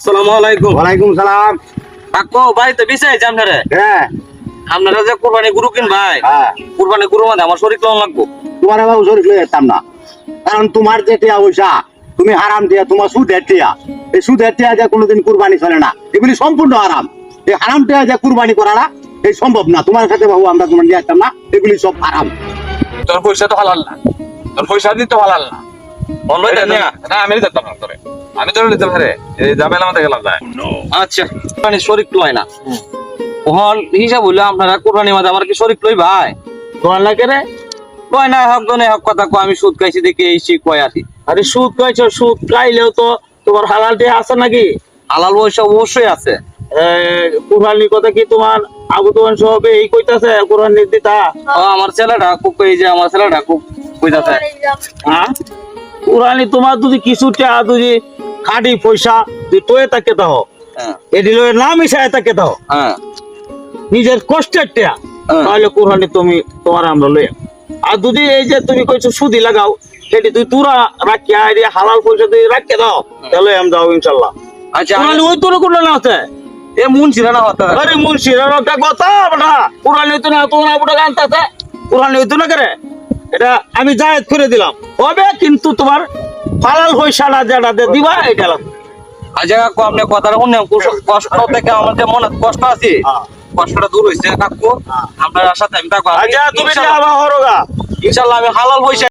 আসসালামু আলাইকুম। ওয়ালাইকুম সালাম। কাকু বাড়িতে বিষয় আছে আপনারে? হ্যাঁ। আপনারা যে কুরবানি গরু কিন ভাই হ্যাঁ। কুরবানি গরু মানে আমার শরীর লোন লাগবো? তোমার বাবু শরীর লয়ে যেতাম না কারণ তোমার যে টিয়া পয়সা তুমি হারাম দিয়া তোমার সুদের টিয়া। এই সুদের টিয়া যে কোনোদিন কুরবানি চলে না। এগুলি সম্পূর্ণ হারাম। এই হারাম টিয়া যে কুরবানি করাটা এই সম্ভব না। তোমার কাছে বাবু আমরা তোমার দিয়ে যেতাম না। এগুলি সব হারাম। তোর পয়সা তো হালাল না। তোর পয়সা দিতে হালাল না। আমি যেতাম না তোরে। আমি তোর নিতে পারে এই জামেলা মধ্যে গেলাম না আচ্ছা কুরবানি শরীর লয় না। ওহন হিসাব হইল আপনারা কুরবানি মাঝে আমার কি শরীর লই ভাই তোমার লাগে রে। কয় না হক দনে হক কথা কয় আমি সুদ খাইছি দেখে কয় আছি আরে সুদ খাইছো সুদ খাইলেও তো তোমার হালালটি আছে নাকি? হালাল পয়সা অবশ্যই আছে। কুরবানির কথা কি তোমার আবু তোমার সব এই কইতাছে কুরবানি দিতা আমার ছেলেটা খুব এই যে আমার ছেলেটা খুব কইতাছে। হ্যাঁ? কুরবানি তোমার যদি কিছু টাকা যদি খাটি পয়সা তুই তোয়ে তাকে দাও হ্যাঁ। এটি লয়ে না মিশায় তাকে দাও হ্যাঁ। নিজের কষ্টের টাকা হ্যাঁ। তাহলে কুরবানি তুমি তোমার আমরা লই আর যদি এই যে তুমি কইছো সুদি লাগাও সেটি তুই তুরা রাখিয়া এই যে হালাল পয়সা তুই রাখিয়ে দাও তাহলে আমি যাও ইনশাল্লাহ আচ্ছা ওই তোর কোনো না আছে? এ মন ছিল না হতা আরে মুন্সির একটা কথা বেটা কুরআন হইতো না তোমার আবুটা গানতাছে কুরআন হইতো না করে? এটা আমি জায়েজ করে দিলাম। হবে কিন্তু তোমার ফালাল পয়সাটা যেটা যারা দিবা এটা লাগবে। কাকু আপনি কথাটা শুনলাম কষ্ট থেকে আমাদের মনে কষ্ট আছে হ্যাঁ। কষ্টটা দূর হয়েছে কাকু আপনার আমি আচ্ছা তুমি ইনশাল্লাহ আমি হালাল পয়সা